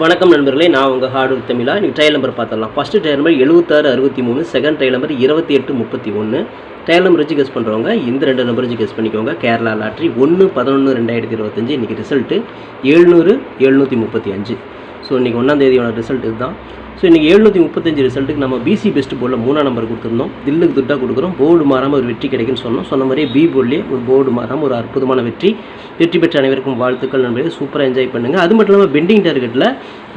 வணக்கம் நண்பர்களே நான் உங்கள் ஹார்டு தமிழா. இன்றைக்கி ட்ரையல் நம்பர் பார்த்துடலாம். ஃபஸ்ட்டு ட்ரையல் நம்பர் எழுபத்தாறு அறுபத்தி மூணு செகண்ட் ட்ரையல் நம்பர் இருபத்தி எட்டு முப்பத்தி ஒன்று ட்ரையல் நம்பர் வச்சு கெஸ் பண்ணுறவங்க இந்த ரெண்டு நம்பர் வச்சு கெஸ் பண்ணிக்கோங்க. கேரளா லாட்ரி ஒன்று பதினொன்று ரெண்டாயிரத்தி இருபத்தஞ்சு. இன்றைக்கி ரிசல்ட்டு எழுநூறு எழுநூற்றி முப்பத்தி அஞ்சு. ஸோ இன்றைக்கி ஒன்றாந்தேதியோட ரிசல்ட் இதுதான். ஸோ இன்றைக்கி எழுநூற்றி முப்பத்தஞ்சு ரிசல்ட்டுக்கு நம்ம பிசி பெஸ்ட் போர்டில் மூணாம் நம்பர் கொடுத்துருந்தோம். தில்லுக்கு துட்டாக கொடுக்குறோம். போர்டு மாறாமல் ஒரு வெற்றி கிடைக்குன்னு சொன்னோம். சொன்ன மாதிரியே பி போர்ட்லேயே ஒரு போர்டு மாறாமல் ஒரு அற்புதமான வெற்றி. வெற்றி பெற்ற அனைவருக்கும் வாழ்த்துக்கள் நண்பர்களே. சூப்பராக என்ஜாய் பண்ணுங்கள் அது மட்டும் இல்லாமல் பெண்டிங் டார்கெட்டில்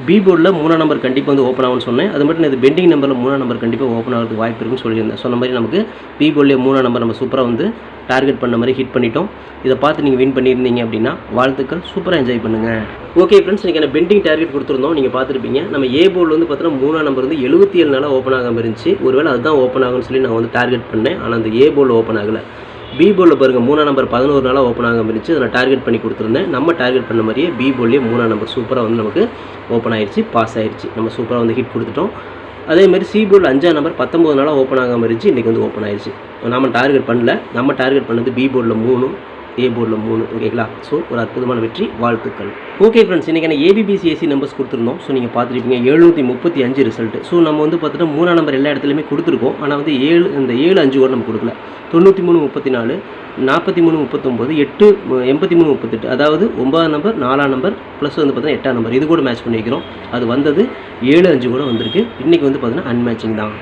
பி போர்டில் மூணாம் நம்பர் கண்டிப்பாக வந்து ஓப்பன் ஆகும்னு சொன்னேன். அது மட்டும் இது பெண்டிங் நம்பரில் மூணாம் நம்பர் கண்டிப்பாக ஓப்பன் ஆகிறதுக்கு வாய்ப்பு இருக்குன்னு சொல்லியிருந்தேன். சொன்ன மாதிரி நமக்கு பி போர்டில் மூணாம் நம்பர் நம்ம சூப்பராக வந்து டார்கெட் பண்ண மாதிரி ஹிட் பண்ணிட்டோம். இதை பார்த்து நீங்கள் வின் பண்ணியிருந்தீங்க அப்படின்னா வாழ்த்துக்கள். சூப்பராக என்ஜாய் பண்ணுங்கள் ஓகே ஃப்ரெண்ட்ஸ் நீங்கள் என்ன பெண்டிங் டார்கெட் கொடுத்துருந்தோம். நீங்கள் பார்த்துருப்பீங்க. நம்ம ஏ போர்டில் வந்து பார்த்தீங்கன்னா மூணாம் நம்பர் வந்து எழுபத்தி ஏழு நாளாக ஓப்பன் ஆகாமல் இருந்துச்சு. ஒருவேளை அதுதான் ஓப்பன் ஆகும்னு சொல்லி நான் வந்து டார்கெட் பண்ணேன். ஆனால் அந்த ஏ போர்டில் ஓப்பன் ஆகலை. பி போர்டில் பாருங்கள் மூணாம் நம்பர் பதினோரு நாளாக ஓப்பன் ஆகாமல் இருந்துச்சு. அதை டார்கெட் பண்ணி கொடுத்துருந்தேன். நம்ம டார்கெட் பண்ண மாதிரியே பி போர்ட்லேயே மூணாம் நம்பர் சூப்பராக வந்து நமக்கு ஓப்பன் ஆயிடுச்சு பாஸ் ஆயிடுச்சு நம்ம சூப்பராக வந்து ஹிட் கொடுத்துட்டோம். அதே மாதிரி சி போர்டில் அஞ்சாம் நம்பர் பத்தொம்பது நாளாக ஓப்பன் ஆகாமல் இருந்துச்சு இன்றைக்கி வந்து ஓப்பன் ஆயிடுச்சு நம்ம டார்கெட் பண்ணல. நம்ம டார்கெட் பண்ணது பி போர்டில் மூணு. ஏ போர்டில் மூணு ஓகேங்களா ஸோ ஒரு அற்புதமான வெற்றி வாழ்த்துக்கள். ஓகே ஃப்ரெண்ட்ஸ் இன்றைக்கி ஏபிபிசி ஏபிபிசிஎஸ்சி நம்பர்ஸ் கொடுத்துருந்தோம். ஸோ நீங்கள் பார்த்துருப்பீங்க எழுநூற்றி முப்பத்தி அஞ்சு ரிசல்ட் ஸோ நம்ம வந்து பார்த்துட்டு மூணாம் நம்பர் எல்லா இடத்துலையுமே கொடுத்துருக்கோம். ஆனால் வந்து ஏழு இந்த ஏழு அஞ்சு கூட நம்ம கொடுக்கல. தொண்ணூற்றி மூணு முப்பத்தி நாலு நாற்பத்தி மூணு முப்பத்தொம்போது எட்டு எண்பத்தி மூணு முப்பத்தெட்டு அதாவது ஒன்பதாம் நம்பர் நாலாம் நம்பர் ப்ளஸ் வந்து பார்த்தீங்கன்னா எட்டாம் நம்பர் இது கூட மேட்ச் பண்ணிக்கிறோம். அது வந்தது ஏழு அஞ்சு கூட வந்திருக்கு. இன்றைக்கி வந்து பார்த்தீங்கன்னா அன்மேட்சிங் தான்.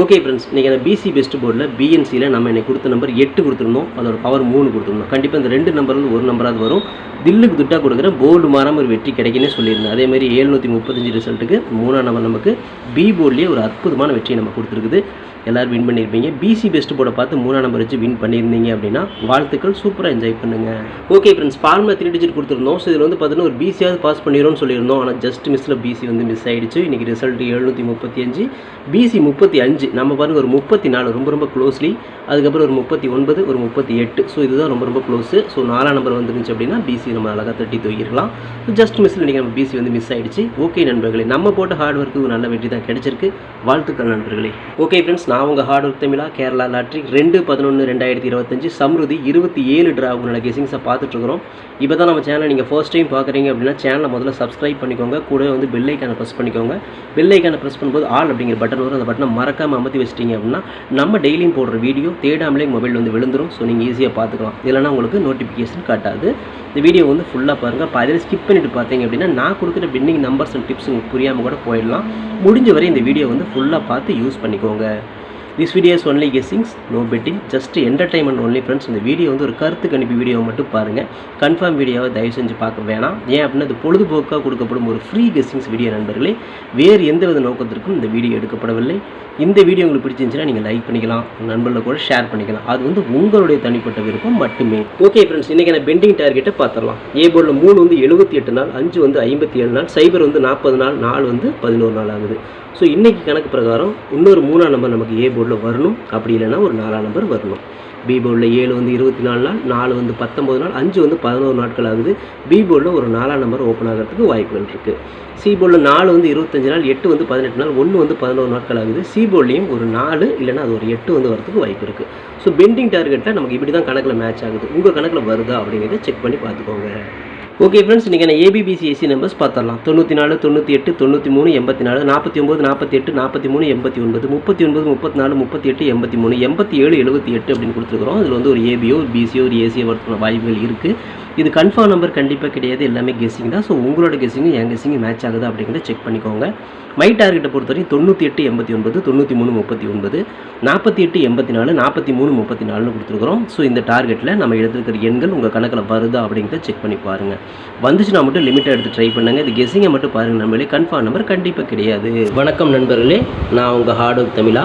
ஓகே ஃப்ரெண்ட்ஸ் இன்றைக்கி அந்த பிசி பெஸ்ட் போர்டில் பிஎன்சியில் நம்ம இன்னைக்கு கொடுத்த நம்பர் எட்டு கொடுத்துருந்தோம். அதோட பவர் மூணு கொடுத்துருந்தோம். கண்டிப்பாக இந்த ரெண்டு நம்பர் வந்து ஒரு நம்பராவது வரும். தில்லுக்கு துட்டாக கொடுக்குற போர்டு மாறாமல் ஒரு வெற்றி கிடைக்குன்னே சொல்லியிருந்தேன். அதே மாதிரி ஏழ்நூற்றி முப்பத்தஞ்சு ரிசல்ட்டுக்கு மூணாம் நம்பர் நமக்கு பி போர்ட்லேயே ஒரு அற்புதமான வெற்றியை நம்ம கொடுத்துருக்குது. எல்லோரும் வின் பண்ணியிருப்பீங்க. பிசி பெஸ்ட் போர்டை பார்த்து மூணாம் நம்பர் வச்சு வின் பண்ணியிருந்தீங்க அப்படின்னா வாழ்த்துக்கள் சூப்பராக என்ஜாய் பண்ணுங்கள் ஓகே ஃப்ரெண்ட்ஸ் ஃபார்மில் த்ரீ டிஜிட் கொடுத்துருந்தோம். ஸோ இதில் வந்து பார்த்தீங்கன்னா ஒரு பிசியாவது பாஸ் பண்ணிடும்னு சொல்லியிருந்தோம். ஆனால் ஜஸ்ட் மிஸ்ஸில் பிசி வந்து மிஸ் ஆகிடுச்சு இன்றைக்கி ரிசல்ட் எழுநூற்றி முப்பத்தி அஞ்சு. பிசி முப்பத்தி அஞ்சு. நம்ம பாருங்கள் ஒரு முப்பத்தி நாலு ரொம்ப ரொம்ப க்ளோஸ்லி அதுக்கப்புறம் ஒரு முப்பத்தி ஒன்பது ஒரு முப்பத்தி எட்டு. ஸோ இதுதான் ரொம்ப ரொம்ப க்ளோஸு ஸோ நாலாம் நம்பர் வந்துருந்துச்சு அப்படின்னா பிசி நம்ம அழகாக தட்டி தூக்கிடலாம். ஜஸ்ட் மிஸ்ஸில் இன்றைக்கி நம்ம பிசி வந்து மிஸ் ஆகிடுச்சு ஓகே நண்பர்களே நம்ம போட்ட ஹார்ட் ஒர்க்கு நல்ல வெற்றி தான் கிடைச்சிருக்கு. வாழ்த்துக்கள் நண்பர்களே. ஓகே ஃப்ரெண்ட்ஸ் நான் உங்கள் ஹார்ட் ஒர்க் தமிழா கேரளா லாட்ரி ரெண்டு பதினொன்று ரெண்டாயிரத்தி இருபத்தஞ்சு சம்ருதி இருபத்தி ஏழு ட்ரா உங்களோட கெசிங்ஸை பார்த்துட்ருக்குறோம். இப்போ தான் நம்ம சேனலை நீங்கள் ஃபர்ஸ்ட் டைம் பார்க்குறீங்க அப்படின்னா சேனலை முதல்ல சப்ஸ்கிரைப் பண்ணிக்கோங்க. கூட வந்து பெல்லைக்கானை ப்ரெஸ் பண்ணிக்கோங்க. பெல்லைக்கானை ப்ரெஸ் பண்ணும்போது ஆல் அப்படிங்கிற பட்டன் வரும். அந்த பட்டனை மறக்காமல் அமர்த்தி வச்சிட்டீங்க அப்படின்னா நம்ம டெய்லியும் போடுற வீடியோ தேடாமலே மொபைல் வந்து விழுந்துரும். ஸோ நீங்கள் ஈஸியாக பார்த்துக்கலாம். இல்லைனா உங்களுக்கு நோட்டிஃபிகேஷன் காட்டாது. இந்த வீடியோ வந்து ஃபுல்லாக பாருங்கள் பாதியில் ஸ்கிப் பண்ணிட்டு பார்த்தீங்க அப்படின்னா நான் கொடுக்குற பின்னிங் நம்பர்ஸ் அண்ட் டிப்ஸ் உங்களுக்கு புரியாமல் கூட போயிடலாம். முடிஞ்ச வரை இந்த வீடியோ வந்து ஃபுல்லாக பார்த்து யூஸ் பண்ணிக்கோங்க. This video is only guessings no betting just entertainment only friends இந்த வீடியோ வந்து ஒரு கருத்து கணிப்பு வீடியோ மட்டும் பாருங்கள் கன்ஃபார்ம் வீடியோவை தயவு செஞ்சு பார்க்க வேணாம். ஏன் அப்படின்னா அது பொழுதுபோக்காக கொடுக்கப்படும் ஒரு ஃப்ரீ கெஸ்ஸிங்ஸ் வீடியோ நண்பர்களே. வேறு எந்த வித நோக்கத்திற்கும் இந்த வீடியோ எடுக்கப்படவில்லை. இந்த வீடியோ உங்களுக்கு பிடிச்சிருந்துச்சுன்னா நீங்கள் லைக் பண்ணிக்கலாம். உங்கள் நண்பர்களை கூட ஷேர் பண்ணிக்கலாம். அது வந்து உங்களுடைய தனிப்பட்ட விருப்பம் மட்டுமே. ஓகே ஃப்ரெண்ட்ஸ் இன்றைக்கி நான் பெண்டிங் டார்கெட்டை பார்த்துடலாம். ஏ போர்டில் மூணு வந்து எழுபத்தி எட்டு நாள் அஞ்சு வந்து ஐம்பத்தி ஏழு நாள் சைபர் வந்து நாற்பது நாள் நாலு வந்து பதினோரு நாள் ஆகுது. ஸோ இன்றைக்கி கணக்கு பிரகாரம் இன்னொரு மூணாம் நம்பர் நமக்கு ஏ போர்டில் வரணும். அப்படி இல்லைன்னா ஒரு நாலாம் நம்பர் வரணும். பி போர்டில் ஏழு வந்து இருபத்தி நாலு நாள் நாலு வந்து பத்தொம்பது நாள் அஞ்சு வந்து பதினோரு நாட்கள் ஆகுது பி போர்டில் ஒரு நாலாம் நம்பர் ஓப்பன் ஆகிறதுக்கு வாய்ப்புகள் இருக்குது சி போர்டில் நாலு வந்து இருபத்தஞ்சு நாள் எட்டு வந்து பதினெட்டு நாள் ஒன்று வந்து பதினோரு நாட்கள் ஆகுது சி போர்ட்லேயும் ஒரு நாலு இல்லைன்னா அது ஒரு எட்டு வந்து வரதுக்கு வாய்ப்பு இருக்குது ஸோ பெண்டிங் டார்கெட்டில் நமக்கு இப்படி தான் கணக்கில் மேட்ச் ஆகுது. உங்கள் கணக்கில் வருதா அப்படிங்கிறத செக் பண்ணி பார்த்துக்கோங்க. ஓகே ஃப்ரெண்ட்ஸ் இன்றைக்கான ஏபிபிசிஎஸ்சி நம்பர்ஸ் பார்த்துடலாம் தொண்ணூற்றி நாலு தொண்ணூற்றி எட்டு தொண்ணூற்றி மூணு எண்பத்தி நாலு நாற்பத்தி ஒம்பது நாற்பத்தி எட்டு நாற்பத்தி மூணு எண்பத்தி ஒன்பது முப்பத்தி ஒன்பது முப்பத்தி நாலு முப்பத்தி எட்டு எண்பத்தி மூணு எண்பத்தி ஏழு எழுபத்தி எட்டு அப்படின்னு கொடுத்துருக்குறோம் இதில் வந்து ஒரு ஏபியோ ஒரு பிசியோ ஒரு ஏசியோ வரதுக்கான வாய்ப்புகள் இருக்குது இது கன்ஃபார்ம் நம்பர் கண்டிப்பாக கிடையாது. எல்லாமே கெஸ்ஸிங் தான். ஸோ உங்களோட கெஸ்ஸிங்கும் என் கெஸ்ஸிங்கும் மேட்ச் ஆகுது அப்படிங்கிறத செக் பண்ணிக்கோங்க. மை டார்கெட்டை பொறுத்தவரைக்கும் தொண்ணூற்றி எட்டு எண்பத்தி ஒன்பது தொண்ணூற்றி மூணு முப்பத்தி ஒன்பது நாற்பத்தி எட்டு எண்பத்தி நாலு நாற்பத்தி மூணு முப்பத்தி நாலுன்னு கொடுத்துருக்குறோம். ஸோ இந்த டார்கெட்டில் நம்ம எடுத்துருக்கிற எண்கள் உங்கள் கணக்கில் வருதா அப்படிங்கிறத செக் பண்ணி பாருங்கள் வந்துச்சுன்னா மட்டும் லிமிட்டை எடுத்து ட்ரை பண்ணுங்கள் இது கெஸ்ஸிங்கை மட்டும் பாருங்கள் நம்மளே கன்ஃபார்ம் நம்பர் கண்டிப்பாக கிடையாது. வணக்கம் நண்பர்களே நான் உங்கள் ஹார்ட் ஒர்க் தமிழா.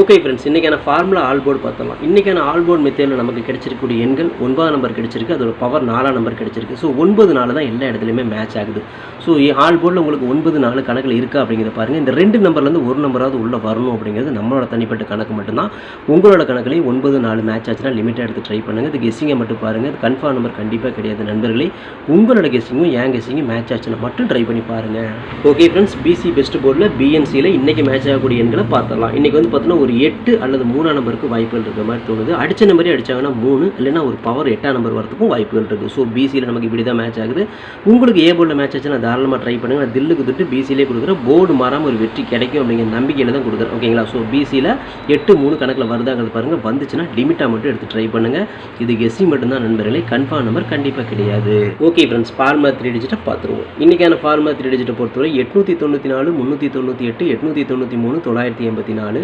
ஓகே ஃப்ரெண்ட்ஸ் இன்றைக்கான ஃபார்முலா ஆல் போர்டு பார்த்தலாம் இன்றைக்கான ஆல் போர்டு மெத்தேடில் நமக்கு கிடைச்சிருக்கக்கூடிய எண்கள் ஒன்பதாம் நம்பர் கிடைச்சிருக்கு அதோட பவர் நாலாம் நம்பர் கிடைச்சிருக்கு. ஸோ ஒன்பது நாள் தான் எல்லா இடத்துலையுமே மேட்ச் ஆகுது. ஸோ ஆல் போர்டில் உங்களுக்கு ஒன்பது நாலு கணக்கில் இருக்கா அப்படிங்கிறத பாருங்கள் இந்த ரெண்டு நம்பர்லேருந்து ஒரு நம்பராவது உள்ளே வரணும் அப்படிங்கிறது நம்மளோட தனிப்பட்ட கணக்கு மட்டும்தான். உங்களோட கணக்குலேயும் ஒன்பது நாலு மேட்ச் ஆச்சுன்னா லிமிட்டாக எடுத்து ட்ரை பண்ணுங்கள் இது கெஸ்ஸிங்கை மட்டும் பாருங்கள் இது கன்ஃபார்ம் நம்பர் கண்டிப்பாக கிடையாது நண்பர்களே. உங்களோட கெஸ்ஸிங்கும் ஏன் கெஸ்ஸிங்கும் மேட்ச் ஆச்சுன்னா மட்டும் ட்ரை பண்ணி பாருங்கள் ஓகே ஃப்ரெண்ட்ஸ் பிசி பெஸ்ட் போர்டில் பிஎன்சியில் இன்றைக்கி மேட்ச் ஆகக்கூடிய எண்களை பார்த்தலாம் இன்றைக்கி வந்து பார்த்தீங்கன்னா ஒரு எட்டு அல்லது மூணாம் நம்பருக்கு வாய்ப்புகள் இருக்கிற மாதிரி தோணுது. அடித்த நம்பரே அடிச்சாங்கன்னா மூணு இல்லைன்னா ஒரு பவர் எட்டாம் நம்பர் வரதுக்கும் வாய்ப்புகள் இருக்குது ஸோ பிசியில் நமக்கு இப்படி தான் மேட்ச் ஆகுது. உங்களுக்கு ஏ போர்டில் மேட்ச் ஆச்சுன்னா தாராளமாக ட்ரை பண்ணுங்கள் நான் தில்லுக்கு தொட்டு பிசியிலே கொடுக்குறேன். போர்டு மாறாமல் ஒரு வெற்றி கிடைக்கும் அப்படிங்கிற நம்பிக்கையில் தான் கொடுக்குறேன். ஓகேங்களா ஸோ பிசியில் எட்டு மூணு கணக்கில் வருதாங்கிறது பாருங்கள் வந்துச்சுன்னா லிமிட்டாக மட்டும் எடுத்து ட்ரை பண்ணுங்கள் இது கெஸ்ஸி மட்டும்தான் நண்பர்களே. கன்ஃபார்ம் நம்பர் கண்டிப்பாக கிடையாது. ஓகே ஃப்ரெண்ட்ஸ் ஃபார்மா த்ரீ டிஜிட்டை பார்த்துருவோம். இன்றைக்கான ஃபார்மா த்ரீ டிஜிட்டை பொறுத்தவரை எட்நூற்றி தொண்ணூற்றி நாலு முந்நூற்றி தொண்ணூற்றி எட்டு எட்நூற்றி தொண்ணூற்றி மூணு தொள்ளாயிரத்தி எண்பத்தி நாலு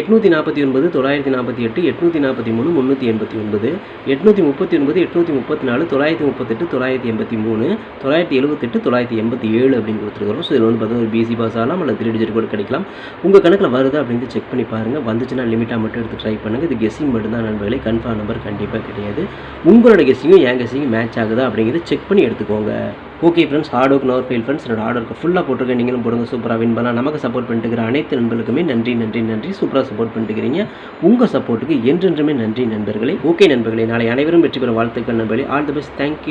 எட்நூற்றி நாற்பத்தி ஒன்பது தொள்ளாயிரத்தி நாற்பத்தி எட்டு எட்நூற்றி நாற்பத்தி மூணு முந்நூற்றி எண்பத்தி ஒன்பது எட்நூற்றி முப்பத்தி ஒன்பது எட்நூற்றி முப்பத்தி நாலு தொள்ளாயிரத்தி முப்பத்தெட்டு தொள்ளாயிரத்தி எண்பத்தி மூணு தொள்ளாயிரத்தி எழுபத்தெட்டு தொள்ளாயிரத்தி எண்பத்தி ஏழு அப்படின்னு கொடுத்துருக்கோம் ஸோ இதில் வந்து பார்த்தீங்கன்னா ஒரு பிசி பாஸ் ஆகலாம் அல்லது த்ரீ டிஜிட் கூட கிடைக்கலாம். உங்கள் கணக்கில் வருதா அப்படின்னு செக் பண்ணி பாருங்கள் வந்துச்சுன்னா லிமிட்டாக மட்டும் எடுத்து ட்ரை பண்ணுங்கள் இது கெஸ்ஸிங் மட்டும்தான் நண்பர்களே. கன்ஃபார்ம் நம்பர் கண்டிப்பாக கிடையாது. உங்களோட கெஸ்ஸிங்கும் என் கெஸ்ஸிங்கும் மேட்ச் ஆகுதா அப்படிங்கிறத செக் பண்ணி எடுத்துக்கோங்க. Okay friends hard work nor fail friends என்னோட ஆர்டருக்கு ஃபுல்லாக போட்டிருக்கேன். நீங்களும் போடுங்க சூப்பராக வின் பண்ணலாம். நமக்கு சப்போர்ட் பண்ணிட்டுக்கிற அனைத்து நண்பர்களுக்குமே நன்றி நன்றி நன்றி. சூப்பராக சப்போர்ட் பண்ணிட்டுக்கிறீங்க. உங்கள் சப்போர்ட்டுக்கு என்றென்றுமே நன்றி நண்பர்களே. ஓகே நண்பர்களே நாளை அனைவரும் வெற்றி பெற வாழ்த்துக்கள் நண்பர்களே. All the best thank you